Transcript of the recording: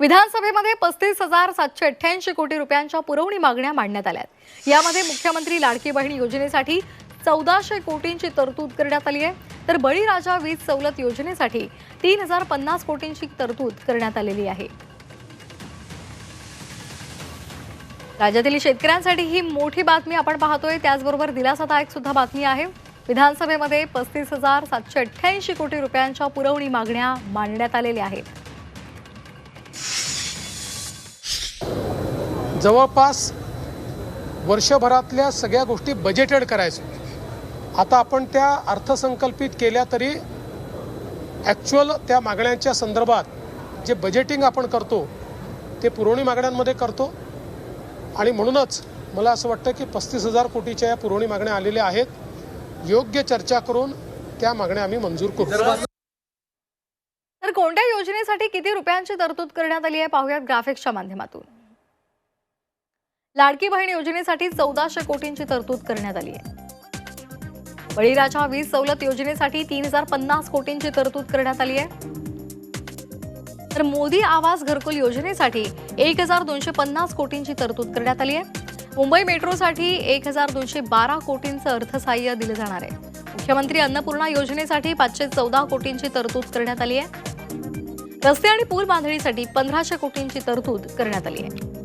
विधानसभेमध्ये पस्तीस हजार सातशे अठ्ठ्याऐंशी कोटी रुपयांच्या पुरवणी मागण्या मांडण्यात आल्या यामध्ये मुख्यमंत्री लाडकी बहीण योजनेसाठी चौदाशे कोटींची तरतूद करण्यात आली आहे. तर बळीराजा वीज सवलत योजनेसाठी तीन हजार पन्नास कोटींची तरतूद करण्यात आलेली आहे. राज्यातील शेतकऱ्यांसाठी ही मोठी बातमी आपण पाहतोय. त्याचबरोबर दिलासादायक सुद्धा बातमी आहे. विधानसभेमध्ये पस्तीस हजार सातशे अठ्ठ्याऐंशी कोटी रुपयांच्या पुरवणी मागण्या मांडण्यात आलेल्या आहेत. जवळपास वर्षभरातल्या सगळ्या गोष्टी बजेटेड करायचो. आता आपण त्या अर्थसंकल्पित केल्या तरी ॲक्च्युअल त्या मागण्यांच्या संदर्भात जे बजेटिंग आपण करतो ते पुरवणी मागण्यांमध्ये करतो. आणि म्हणूनच मला असं वाटतं की पस्तीस हजार कोटीच्या या पुरवणी मागण्या आलेल्या आहेत. योग्य चर्चा करून त्या मागण्या आम्ही मंजूर करू. तर कोणत्या योजनेसाठी किती रुपयांची तरतूद करण्यात आली आहे? पाहूयात ग्राफिक्सच्या माध्यमातून. लाडकी बहीण योजनेसाठी चौदाशे कोटींची तरतूद करण्यात आली आहे. बळीराजा वीज सवलत योजनेसाठी तीन हजार पन्नास कोटींची तरतूद करण्यात आली आहे. तर मोदी आवास घरकुल योजनेसाठी एक हजार दोनशे पन्नास कोटींची तरतूद करण्यात आली आहे. मुंबई मेट्रोसाठी एक हजार दोनशे बारा कोटींचं अर्थसहाय्य दिलं जाणार आहे. मुख्यमंत्री अन्नपूर्णा योजनेसाठी पाचशे चौदा कोटींची तरतूद करण्यात आली आहे. रस्ते आणि पूल बांधणीसाठी पंधराशे कोटींची तरतूद करण्यात आली आहे.